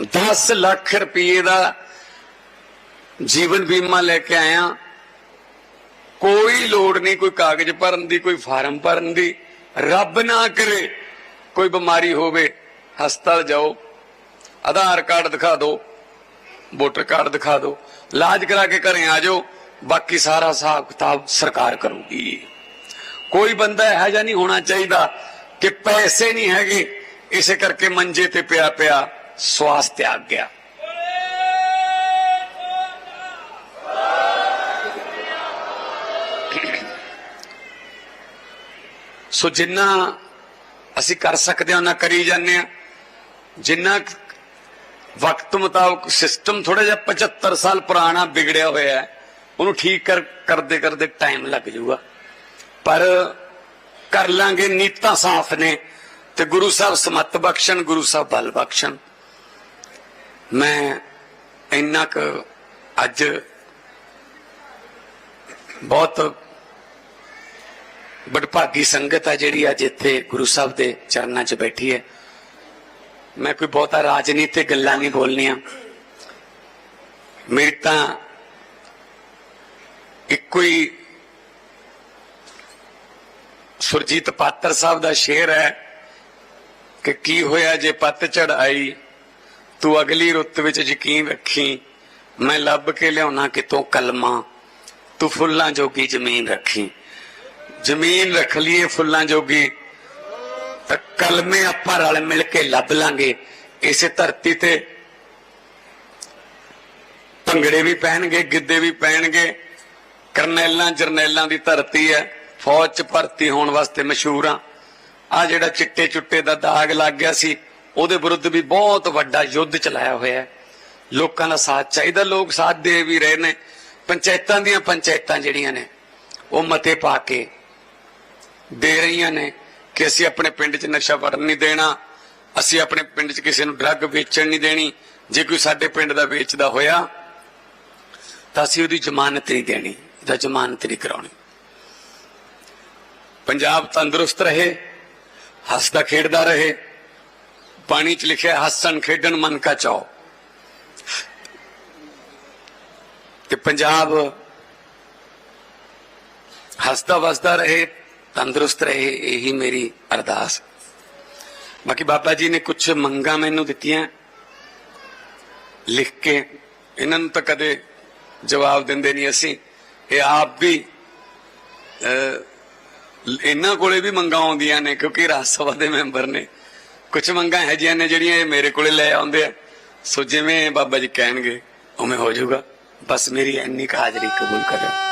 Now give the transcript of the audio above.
10 ਲੱਖ ਰੁਪਏ ਦਾ ਜੀਵਨ ਬੀਮਾ ਲੈ ਕੇ ਆਇਆ। ਕੋਈ ਲੋੜ ਨਹੀਂ ਕੋਈ ਕਾਗਜ਼ ਭਰਨ ਦੀ, ਕੋਈ ਫਾਰਮ ਭਰਨ ਦੀ। ਰੱਬ ਨਾ ਕਰੇ ਕੋਈ ਬਿਮਾਰੀ ਹੋਵੇ, ਹਸਪਤਾਲ ਜਾਓ, ਆਧਾਰ ਕਾਰਡ ਦਿਖਾ ਦਿਓ, ਵੋਟਰ ਕਾਰਡ ਦਿਖਾ ਦਿਓ, ਇਲਾਜ ਕਰਾ ਕੇ ਘਰੇ ਆ ਜਾਓ, ਬਾਕੀ ਸਾਰਾ ਹਿਸਾਬ ਕਿਤਾਬ ਸਰਕਾਰ ਕਰੂਗੀ। ਕੋਈ ਬੰਦਾ ਇਹੋ ਜਿਹਾ ਨਹੀਂ ਹੋਣਾ ਚਾਹੀਦਾ ਕਿ ਪੈਸੇ ਨਹੀਂ ਹੈਗੇ, ਇਸੇ ਕਰਕੇ ਮੰਜੇ ਤੇ ਪਿਆ ਪਿਆ ਸਵਾਸ ਤਿਆਗ ਗਿਆ ਸੋ ਜਿੰਨਾ ਅਸੀਂ ਕਰ ਸਕਦੇ ਹਾਂ ਨਾ ਕਰੀ ਜਾਂਦੇ ਆ ਜਿੰਨਾ ਵਕਤ ਮੁਤਾਬਕ ਸਿਸਟਮ ਥੋੜਾ ਜਿਹਾ 75 ਸਾਲ ਪੁਰਾਣਾ ਵਿਗੜਿਆ ਹੋਇਆ ਹੈ ਉਹਨੂੰ ਠੀਕ ਕਰ ਕਰਦੇ ਕਰਦੇ ਟਾਈਮ ਲੱਗ ਜਾਊਗਾ ਪਰ ਕਰ ਲਾਂਗੇ ਨੀਤਾਂ ਸਾਫ਼ ਨੇ ਤੇ ਗੁਰੂ ਸਾਹਿਬ ਸਮਤ ਬਖਸ਼ਣ ਗੁਰੂ ਸਾਹਿਬ ਬਲ ਬਖਸ਼ਣ ਮੈਂ ਇੰਨਾ ਕੁ ਅੱਜ ਬਹੁਤ ਬੜਭਾਗੀ ਸੰਗਤ ਆ ਜਿਹੜੀ ਅੱਜ ਇੱਥੇ ਗੁਰੂ ਸਾਹਿਬ ਦੇ ਚਰਨਾਂ 'ਚ ਬੈਠੀ ਹੈ। ਮੈਂ ਕੋਈ ਬਹੁਤਾ ਰਾਜਨੀਤਿਕ ਗੱਲਾਂ ਨਹੀਂ ਬੋਲਣੀਆਂ। ਮੇਰੀ ਤਾਂ ਇੱਕੋ ਹੀ ਸੁਰਜੀਤ ਪਾਤਰ ਸਾਹਿਬ ਦਾ ਸ਼ੇਰ ਹੈ ਕਿ ਕੀ ਹੋਇਆ ਜੇ ਪੱਤਝੜ ਆਈ ਤੂੰ ਅਗਲੀ ਰੁੱਤ ਵਿੱਚ ਯਕੀਨ ਰੱਖੀ, ਮੈਂ ਲੱਭ ਕੇ ਲਿਆਉਣਾ ਕਿਤੋਂ ਕਲਮਾ। ਤੂੰ ਫੁੱਲਾਂ ਜੋਗੀ ਜ਼ਮੀਨ ਰੱਖੀ। ਜ਼ਮੀਨ ਰੱਖ ਲਈਏ ਫੁੱਲਾਂ ਜੋਗੀ। ਤਾਂ ਕਲਮੇ ਆਪਾਂ ਰਲ ਮਿਲ ਕੇ ਲੱਭ ਲਾਂਗੇ। ਇਸੇ ਧਰਤੀ ਤੇ ਭੰਗੜੇ ਵੀ ਪੈਣਗੇ ਗਿੱਧੇ ਵੀ ਪੈਣਗੇ ਕਰਨੈਲਾਂ, ਜਰਨੈਲਾਂ ਦੀ ਧਰਤੀ ਹੈ। ਫੌਜ ਚ ਭਰਤੀ ਹੋਣ ਵਾਸਤੇ ਮਸ਼ਹੂਰ ਆ। ਆ ਜਿਹੜਾ ਚਿੱਟੇ ਚੁੱਟੇ ਦਾ ਦਾਗ ਲੱਗ ਗਿਆ ਸੀ। ਉਹਦੇ ਵਿਰੁੱਧ ਵੀ ਬਹੁਤ ਵੱਡਾ ਯੁੱਧ ਚਲਾਇਆ ਹੋਇਆ ਲੋਕਾਂ ਦਾ ਸਾਥ ਚਾਹੀਦਾ, ਲੋਕ ਸਾਥ ਦੇ ਵੀ ਰਹੇ ਨੇ। ਪੰਚਾਇਤਾਂ ਦੀਆਂ ਪੰਚਾਇਤਾਂ ਜਿਹੜੀਆਂ ਨੇ, ਉਹ ਮਤੇ ਪਾ ਕੇ ਦੇ ਰਹੀਆਂ ਨੇ ਕਿ ਅਸੀਂ ਆਪਣੇ ਪਿੰਡ 'ਚ ਨਸ਼ਾ ਵੜਨ ਨਹੀਂ ਦੇਣਾ, ਅਸੀਂ ਆਪਣੇ ਪਿੰਡ 'ਚ ਕਿਸੇ ਨੂੰ ਡਰੱਗ ਵੇਚਣ ਨਹੀਂ ਦੇਣੀ। ਜੇ ਕੋਈ ਸਾਡੇ ਪਿੰਡ ਦਾ ਵੇਚਦਾ ਹੋਇਆ, ਤਾਂ ਅਸੀਂ ਉਹਦੀ ਜ਼ਮਾਨਤ ਨਹੀਂ ਦੇਣੀ, ਇਹਦਾ ਜ਼ਮਾਨਤ ਨਹੀਂ ਕਰਾਉਣੀ। ਪੰਜਾਬ ਤੰਦਰੁਸਤ ਰਹੇ, ਹੱਸਦਾ ਖੇਡਦਾ ਰਹੇ। ਪਾਣੀ 'ਚ ਲਿਖਿਆ, ਹੱਸਣ, ਖੇਡਣ ਮਨ ਕਾ ਚਾਓ। ਤੇ ਪੰਜਾਬ ਹੱਸਦਾ ਵਸਦਾ ਰਹੇ, ਤੰਦਰੁਸਤ ਰਹੇ, ਇਹੀ ਮੇਰੀ ਅਰਦਾਸ। ਬਾਕੀ ਬਾਬਾ ਜੀ ਨੇ ਕੁਝ ਮੰਗਾਂ ਮੈਨੂੰ ਦਿੱਤੀਆਂ, ਲਿਖ ਕੇ। ਇਹਨਾਂ ਨੂੰ ਤਾਂ ਕਦੇ ਜਵਾਬ ਦਿੰਦੇ ਨਹੀਂ ਅਸੀਂ। ਇਹ ਆਪ ਵੀ ਇਹਨਾਂ ਕੋਲੇ ਵੀ ਮੰਗਾਂ ਆਉਂਦੀਆਂ ਨੇ, ਕਿਉਂਕਿ ਰਾਜ ਸਭਾ ਦੇ ਮੈਂਬਰ ਨੇ। ਕੁਝ ਮੰਗਾਂ ਹੈ ਜਿਹੀਆਂ ਨੇ ਜਿਹੜੀਆਂ ਇਹ ਮੇਰੇ ਕੋਲੇ ਲੈ ਆਉਂਦੇ ਆ। ਸੋ ਜਿਵੇਂ ਬਾਬਾ ਜੀ ਕਹਿਣਗੇ, ਉਵੇਂ ਹੋ ਜਾਊਗਾ। ਬਸ ਮੇਰੀ ਇੰਨੀ ਕੁ ਹਾਜ਼ਰੀ ਕਬੂਲ ਕਰਿਓ।